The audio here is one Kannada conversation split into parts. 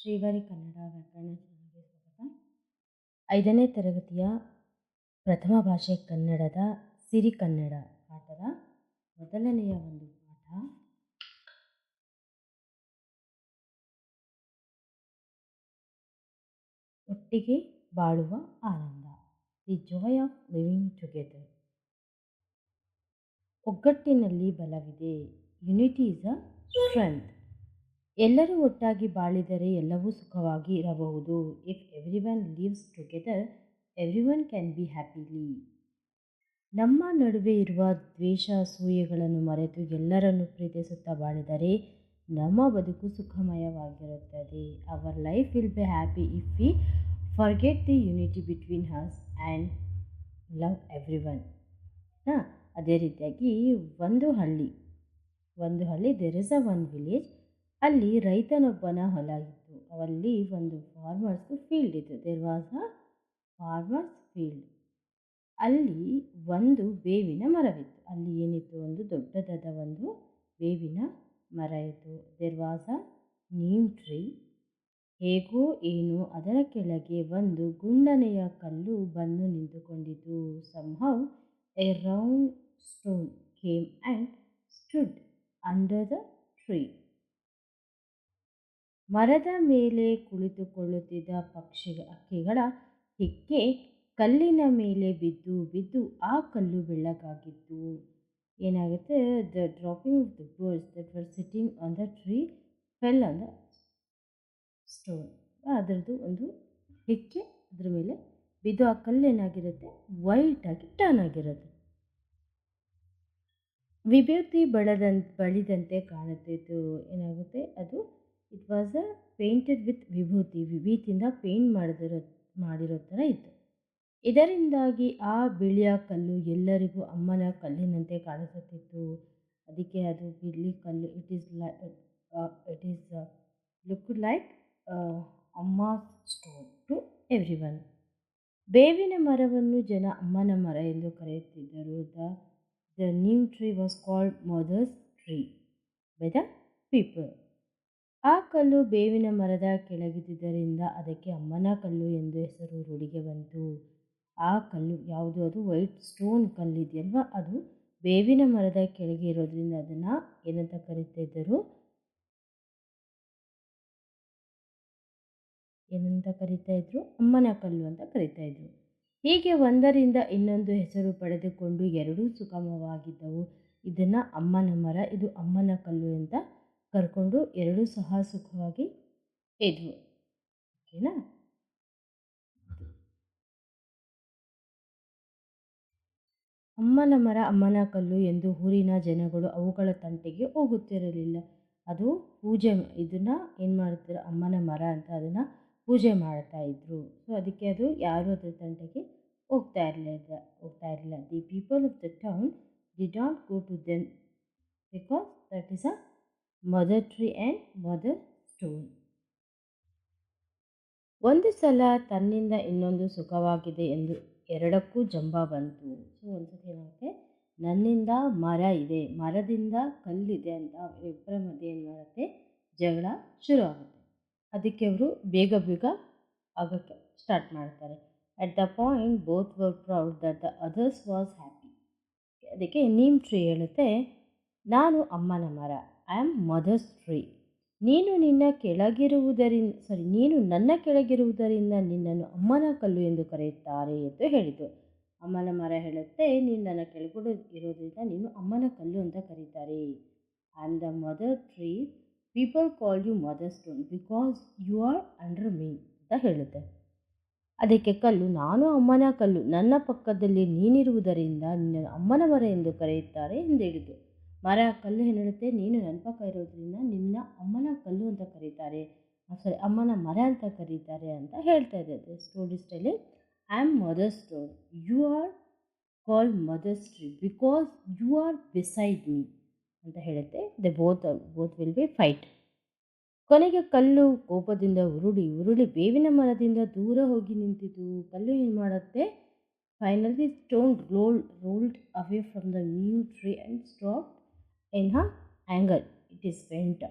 ಶ್ರೀವಾರಿ ಕನ್ನಡ ವ್ಯಾಕರಣ ಚಾನಲ್ಗೆ ಸ್ವಾಗತ. ಐದನೇ ತರಗತಿಯ ಪ್ರಥಮ ಭಾಷೆ ಕನ್ನಡದ ಸಿರಿ ಕನ್ನಡ ಪಾಠದ ಮೊದಲನೆಯ ಒಂದು ಪಾಠ. ಒಟ್ಟಿಗೆ ಬಾಳುವ ಆನಂದ. The joy of living together ಒಗ್ಗಟ್ಟಿನಲ್ಲಿ ಬಲವಿದೆ. ಯುನಿಟಿ ಇಸ್ ಅ ಸ್ಟ್ರೆಂತ್ ಎಲ್ಲರೂ ಒಟ್ಟಾಗಿ ಬಾಳಿದರೆ ಎಲ್ಲವೂ ಸುಖವಾಗಿ ಇರಬಹುದು. If everyone lives together everyone can be happily ನಮ್ಮ ನಡುವೆ ಇರುವ ದ್ವೇಷ, ಅಸೂಯೆಗಳನ್ನು ಮರೆತು ಎಲ್ಲರನ್ನು ಪ್ರೀತಿಸುತ್ತಾ ಬಾಳಿದರೆ ನಮ್ಮ ಬದುಕು ಸುಖಮಯವಾಗಿರುತ್ತದೆ. Our life will be happy if we forget the unity between us and love everyone ಅದೇ ರೀತಿಯಾಗಿ ಒಂದು ಹಳ್ಳಿ. ಒಂದು ಹಳ್ಳಿ there is a one village ಅಲ್ಲಿ ರೈತನೊಬ್ಬನ ಹೊಲ ಇತ್ತು. ಅಲ್ಲಿ ಒಂದು ಫಾರ್ಮರ್ಸ್ ಫೀಲ್ಡ್ ಇತ್ತು. There was a farmer's field ಅಲ್ಲಿ ಒಂದು ಬೇವಿನ ಮರವಿತ್ತು. ಅಲ್ಲಿ ಏನಿತ್ತು? ಒಂದು ದೊಡ್ಡದಾದ ಒಂದು ಬೇವಿನ ಮರ ಇತ್ತು. There was a neem tree ಹೇಗೋ ಏನು ಅದರ ಕೆಳಗೆ ಒಂದು ಗುಂಡನೆಯ ಕಲ್ಲು ಬಂದು ನಿಂತುಕೊಂಡಿತು somehow a round stone came and stood under the tree ಮರದ ಮೇಲೆ ಕುಳಿತುಕೊಳ್ಳುತ್ತಿದ್ದ ಪಕ್ಷಿ ಹಕ್ಕಿಗಳ ಹಿಕ್ಕೆ ಕಲ್ಲಿನ ಮೇಲೆ ಬಿದ್ದು ಬಿದ್ದು ಆ ಕಲ್ಲು ಬೆಳ್ಳಗಾಗಿತ್ತು. ಏನಾಗುತ್ತೆ? The dropping of the birds that were sitting on the tree fell on the stone ಅದರದ್ದು ಒಂದು ಹಿಕ್ಕೆ ಅದ್ರ ಮೇಲೆ ಬಿದ್ದು ಆ ಕಲ್ಲು ಏನಾಗಿರುತ್ತೆ? ವೈಟಾಗಿ ಟರ್ನ್ ಆಗಿರುತ್ತೆ ವಿಭೂತಿ ಬಳದಂತ, ಬಳಿದಂತೆ ಕಾಣುತ್ತಿದ್ದು ಏನಾಗುತ್ತೆ? ಅದು it was a painted with vibhuti ವಿಭೂತಿಯಿಂದ paint ಮಾಡಿದಿರೋ, ಮಾಡಿರೋ ಥರ ಇತ್ತು. ಇದರಿಂದಾಗಿ ಆ ಬಿಳಿಯ ಕಲ್ಲು ಎಲ್ಲರಿಗೂ ಅಮ್ಮನ ಕಲ್ಲಿನಂತೆ ಕಾಣಿಸುತ್ತಿತ್ತು. ಅದಕ್ಕೆ ಅದು ಬಿಳಿ ಕಲ್ಲು. It is lie it is look like amma stone to everyone ಬೇವಿನ ಮರವನ್ನು ಜನ ಅಮ್ಮನ ಮರ ಎಂದು ಕರೆಯುತ್ತಿದ್ದರು. The the new tree was called mother's tree by the people ಆ ಕಲ್ಲು ಬೇವಿನ ಮರದ ಕೆಳಗಿದ್ದುದರಿಂದ ಅದಕ್ಕೆ ಅಮ್ಮನ ಕಲ್ಲು ಎಂದು ಹೆಸರು ರೂಢಿಗೆ ಬಂತು. ಆ ಕಲ್ಲು ಯಾವುದು? ಅದು ವೈಟ್ ಸ್ಟೋನ್ ಕಲ್ಲಿದೆಯಲ್ವ? ಅದು ಬೇವಿನ ಮರದ ಕೆಳಗೆ ಇರೋದ್ರಿಂದ ಅದನ್ನು ಏನಂತ ಕರೀತಿದ್ದರು ಏನಂತ ಕರೀತಾ ಇದ್ರು? ಅಮ್ಮನ ಕಲ್ಲು ಅಂತ ಕರಿತಾ ಇದ್ರು. ಹೀಗೆ ಒಂದರಿಂದ ಇನ್ನೊಂದು ಹೆಸರು ಪಡೆದುಕೊಂಡು ಎರಡೂ ಸುಗಮವಾಗಿದ್ದವು. ಇದನ್ನು ಅಮ್ಮನ ಮರ, ಇದು ಅಮ್ಮನ ಕಲ್ಲು ಅಂತ ಕರ್ಕೊಂಡು ಎರಡೂ ಸಹ ಸುಖವಾಗಿ ಇದ್ವು ಓಕೆನಾ? ಅಮ್ಮನ ಮರ ಅಮ್ಮನ ಕಲ್ಲು ಎಂದು ಊರಿನ ಜನಗಳು ಅವುಗಳ ತಂಟೆಗೆ ಹೋಗುತ್ತಿರಲಿಲ್ಲ. ಅದು ಪೂಜೆ ಇದನ್ನು ಏನು ಮಾಡ್ತಾರೆ ಅಮ್ಮನ ಮರ ಅಂತ ಅದನ್ನು ಪೂಜೆ ಮಾಡ್ತಾ ಇದ್ರು. ಸೊ ಅದಕ್ಕೆ ಅದು ಯಾರು ಅದ್ರ ತಂಟೆಗೆ ಹೋಗ್ತಾ ಇರಲಿಲ್ಲ ಹೋಗ್ತಾ ಇರಲಿಲ್ಲ. The people of the town D don't go to then because that is a mother tree and mother stone ಒಂದು ಸಲ ತನ್ನಿಂದ ಇನ್ನೊಂದು ಸುಖವಾಗಿದೆ ಎಂದು ಎರಡಕ್ಕೂ ಜಂಬ ಬಂತು. ಸೊ, ಒಂದ್ಸತಿ ಏನಾಗುತ್ತೆ? ನನ್ನಿಂದ ಮರ ಇದೆ, ಮರದಿಂದ ಕಲ್ಲಿದೆ ಅಂತ ಇಬ್ಬರ ಮಧ್ಯೆ ಏನು ಮಾಡುತ್ತೆ? ಜಗಳ ಶುರು ಆಗುತ್ತೆ ಅದಕ್ಕೆ ಅವರು ಬೇಗ ಬೇಗ ಆಗಕ್ಕೆ ಸ್ಟಾರ್ಟ್ ಮಾಡ್ತಾರೆ. At the point both were proud that the others was happy ಅದಕ್ಕೆ ನೀಮ್ ಟ್ರೀ ಹೇಳುತ್ತೆ, ನಾನು ಅಮ್ಮನ ಮರ. ಐ ಆಮ್ ಮದರ್ಸ್ ಟ್ರೀ ನೀನು ನಿನ್ನ ಕೆಳಗಿರುವುದರಿಂದ ಸಾರಿ ನೀನು ನನ್ನ ಕೆಳಗಿರುವುದರಿಂದ ನಿನ್ನನ್ನು ಅಮ್ಮನ ಕಲ್ಲು ಎಂದು ಕರೆಯುತ್ತಾರೆ ಎಂದು ಹೇಳಿತು. ಅಮ್ಮನ ಮರ ಹೇಳುತ್ತೆ ನೀನು ನನ್ನ ಕೆಳಗಡೆ ಇರೋದ್ರಿಂದ ನೀನು ಅಮ್ಮನ ಕಲ್ಲು ಅಂತ ಕರೀತಾರೆ. Am the mother tree. People call you mother stone because you are under me ಅಂತ ಹೇಳುತ್ತೆ. ಅದಕ್ಕೆ ಕಲ್ಲು, ನಾನು ಅಮ್ಮನ ಕಲ್ಲು, ನನ್ನ ಪಕ್ಕದಲ್ಲಿ ನೀನಿರುವುದರಿಂದ ನಿನ್ನನ್ನು ಅಮ್ಮನ ಮರ ಎಂದು ಕರೆಯುತ್ತಾರೆ ಎಂದು ಹೇಳಿತು. ಮರ ಕಲ್ಲು ಏನು ಹೇಳುತ್ತೆ ನೀನು ನನ್ನ ಇರೋದ್ರಿಂದ ನಿನ್ನ ಅಮ್ಮನ ಕಲ್ಲು ಅಂತ ಕರೀತಾರೆ. ಸಾರಿ, ಅಮ್ಮನ ಮರ ಅಂತ ಕರೀತಾರೆ ಅಂತ ಹೇಳ್ತಾ ಇದೆ story ಸ್ಟೈಲಿ I am mother stone you are call mother's tree because you are beside me ಅಂತ ಹೇಳುತ್ತೆ. They both both will be fight ಕೊನೆಗೆ ಕಲ್ಲು ಕೋಪದಿಂದ ಉರುಳಿ ಉರುಳಿ ಬೇವಿನ ಮರದಿಂದ ದೂರ ಹೋಗಿ ನಿಂತಿತು. ಕಲ್ಲು ಏನು ಮಾಡುತ್ತೆ? Finally stone roll rolled away from the new tree and stop in a angle it is went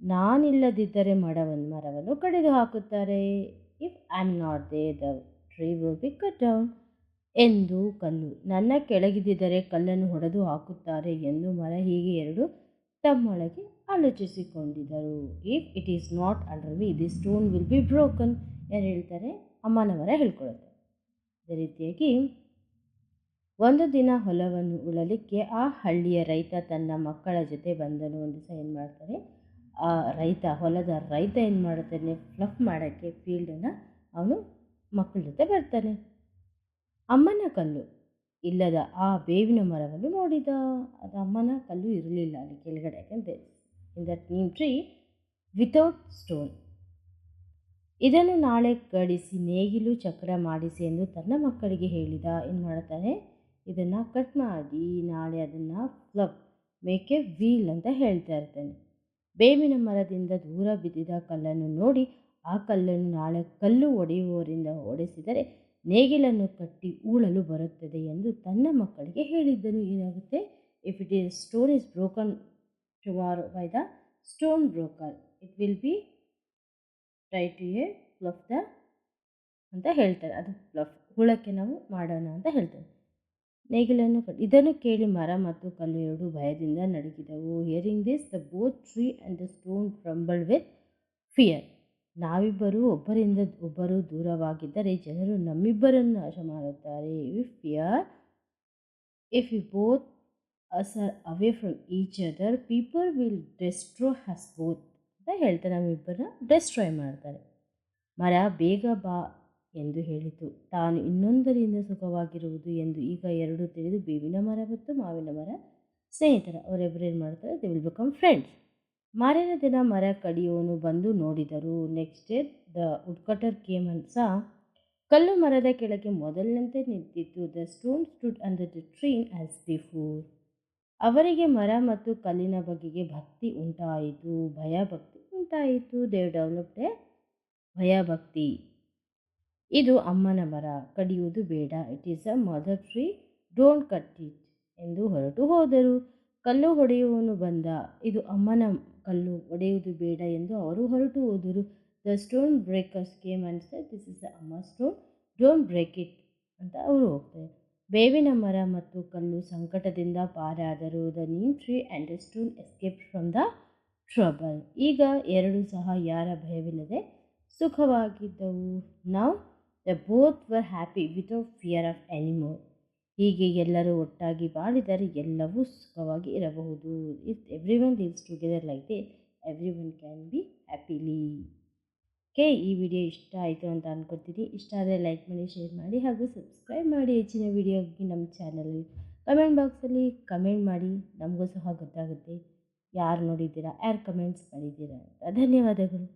ನಾನಿಲ್ಲದಿದ್ದರೆ ಮಡವನ್ನು ಮರವನ್ನು ಕಡಿದು ಹಾಕುತ್ತಾರೆ if I am not they the tree will be cut down ಎಂದು ಕಲ್ಲು ನನ್ನ ಕೆಳಗಿದ್ದರೆ ಕಲ್ಲನ್ನು ಹೊಡೆದು ಹಾಕುತ್ತಾರೆ ಎಂದು ಮರ ಹೀಗೆ ಎರಡು ತಮ್ಮೊಳಗೆ ಆಲೋಚಿಸಿಕೊಂಡಿದ್ದರು. If it is not under me the stone will be broken ಯಾರು ಹೇಳ್ತಾರೆ? ಅಮ್ಮನವರ ಹೇಳಿಕೊಳ್ಳುತ್ತೆ ಅದೇ ರೀತಿಯಾಗಿ ಒಂದು ದಿನ ಹೊಲವನ್ನು ಉಳಲಿಕ್ಕೆ ಆ ಹಳ್ಳಿಯ ರೈತ ತನ್ನ ಮಕ್ಕಳ ಜೊತೆ ಬಂದನು. ಒಂದು ದಿವಸ ಏನು ಮಾಡ್ತಾರೆ? ಆ ರೈತ, ಹೊಲದ ರೈತ ಏನು ಮಾಡುತ್ತಾನೆ? ಫ್ಲಫ್ ಮಾಡೋಕ್ಕೆ ಫೀಲ್ಡನ್ನು ಅವನು ಮಕ್ಕಳ ಜೊತೆ ಬರ್ತಾನೆ. ಅಮ್ಮನ ಕಲ್ಲು ಇಲ್ಲದ ಆ ಬೇವಿನ ಮರವನ್ನು ನೋಡಿದ. ಅದು ಅಮ್ಮನ ಕಲ್ಲು ಇರಲಿಲ್ಲ ಅಲ್ಲಿ ಕೆಳಗಡೆ. ಯಾಕಂದರೆ in that neem tree without stone ಇದನ್ನು ನಾಳೆ ಗಡಿಸಿ ನೇಗಿಲು, ಚಕ್ರ ಮಾಡಿಸಿ ಎಂದು ತನ್ನ ಮಕ್ಕಳಿಗೆ ಹೇಳಿದ. ಏನು ಮಾಡ್ತಾನೆ ಇದನ್ನು ಕಟ್ ಮಾಡಿ ನಾಳೆ ಅದನ್ನು ಮೇಕೆ ವೀಲ್ ಅಂತ ಹೇಳ್ತಾ ಇರ್ತೇನೆ. ಬೇವಿನ ಮರದಿಂದ ದೂರ ಬಿದ್ದಿದ ಕಲ್ಲನ್ನು ನೋಡಿ ಆ ಕಲ್ಲನ್ನು ನಾಳೆ ಕಲ್ಲು ಒಡೆಯುವವರಿಂದ ಹೊಡೆಸಿದರೆ ನೇಗಿಲನ್ನು ಕಟ್ಟಿ ಊಳಲು ಬರುತ್ತದೆ ಎಂದು ತನ್ನ ಮಕ್ಕಳಿಗೆ ಹೇಳಿದ್ದನು. ಏನಾಗುತ್ತೆ? If it is stone is broken tomorrow by the stone broker it will be try to a fluff the ಅಂತ ಹೇಳ್ತಾರೆ. ಅದು ಫ್ಲಫ್ ಹುಳಕ್ಕೆ ನಾವು ಮಾಡೋಣ ಅಂತ ಹೇಳ್ತಾರೆ. ನೇಗಿಲನ್ನು ಕಟ್ ಇದನ್ನು ಕೇಳಿ ಮರ ಮತ್ತು ಕಲ್ಲು ಎರಡು ಭಯದಿಂದ ನಡುಗಿದವು. Hearing this the both tree and the stone tremble with fear ನಾವಿಬ್ಬರು ಒಬ್ಬರಿಂದ ಒಬ್ಬರು ದೂರವಾಗಿದ್ದರೆ ಜನರು ನಮ್ಮಿಬ್ಬರನ್ನು ನಾಶ ಮಾಡುತ್ತಾರೆ if fear if you both us are away from each other people will destroy us both ಅಂತ ಹೇಳ್ತಾರೆ ನಮ್ಮಿಬ್ಬರನ್ನ ಡೆಸ್ಟ್ರಾಯ್ ಮಾಡ್ತಾರೆ. ಮರ ಬೇಗ ಬಾ ಎಂದು ಹೇಳಿತು. ತಾನು ಇನ್ನೊಂದರಿಂದ ಸುಖವಾಗಿರುವುದು ಎಂದು ಈಗ ಎರಡು ತಿಳಿದು ಬೇವಿನ ಮರ ಮತ್ತು ಮಾವಿನ ಮರ ಸ್ನೇಹಿತರ ಅವರೆಬ್ಬರು ಏನು ಮಾಡ್ತಾರೆ? ದೇ ವಿಲ್ ಬಿಕಮ್ ಫ್ರೆಂಡ್ಸ್ ಮಾರಿನ ದಿನ ಮರ ಕಡಿಯೋನು ಬಂದು ನೋಡಿದರು. Next day the woodcutter came ಸಹ ಕಲ್ಲು ಮರದ ಕೆಳಗೆ ಮೊದಲಿನಂತೆ ನಿಂತಿದ್ದು. The stone stood under the tree as before ಅವರಿಗೆ ಮರ ಮತ್ತು ಕಲ್ಲಿನ ಬಗೆಗೆ ಭಕ್ತಿ ಉಂಟಾಯಿತು. ಭಯಭಕ್ತಿ ಉಂಟಾಯಿತು. ದೇ ಡೆವಲಪ್ಡ್ ಎ ಭಯಭಕ್ತಿ. ಇದು ಅಮ್ಮನ ಮರ, ಕಡಿಯುವುದು ಬೇಡ. It is a mother tree don't cut it ಎಂದು ಹೊರಟು ಹೋದರು. ಕಲ್ಲು ಹೊಡೆಯುವನು ಬಂದ. ಇದು ಅಮ್ಮನ ಕಲ್ಲು, ಒಡೆಯುವುದು ಬೇಡ ಎಂದು ಅವರು ಹೊರಟು ಹೋದರು. The stone breakers came and saw this is the amma stone don't break it ಅಂತ ಅವರು ಹೋಗ್ತಾರೆ. ಬೇವಿನ ಮರ ಮತ್ತು ಕಲ್ಲು ಸಂಕಟದಿಂದ ಪಾರಾದರು the neem tree and the stone escape from the trouble ಈಗ ಎರಡು ಸಹ ಯಾರ ಭಯವಿಲ್ಲದೆ ಸುಖವಾಗಿದ್ದವು. ನಾವು the both were happy without fear of anymore ಹೀಗೆ ಎಲ್ಲರೂ ಒಟ್ಟಾಗಿ ಬಾಳಿದರೆ ಎಲ್ಲವೂ ಸುಖವಾಗಿ ಇರಬಹುದು. If everyone lives together like they everyone can be happily okay ಈ ವಿಡಿಯೋ ಇಷ್ಟ ಆಯಿತು ಅಂತ ಅಂದ್ಕೊತೀನಿ ಇಷ್ಟ ಆದರೆ ಲೈಕ್ ಮಾಡಿ ಶೇರ್ ಮಾಡಿ ಹಾಗೂ ಸಬ್ಸ್ಕ್ರೈಬ್ ಮಾಡಿ ಹೆಚ್ಚಿನ ವಿಡಿಯೋಗೆ ನಮ್ಮ ಚಾನಲಲ್ಲಿ ಕಮೆಂಟ್ ಬಾಕ್ಸಲ್ಲಿ ಕಮೆಂಟ್ ಮಾಡಿ. ನಮಗೂ ಸಹ ಗೊತ್ತಾಗುತ್ತೆ. ಯಾರು ನೋಡಿದ್ದೀರಾ, ಯಾರು ಕಮೆಂಟ್ಸ್ ಮಾಡಿದ್ದೀರಾ ಅಂತ. ಧನ್ಯವಾದಗಳು.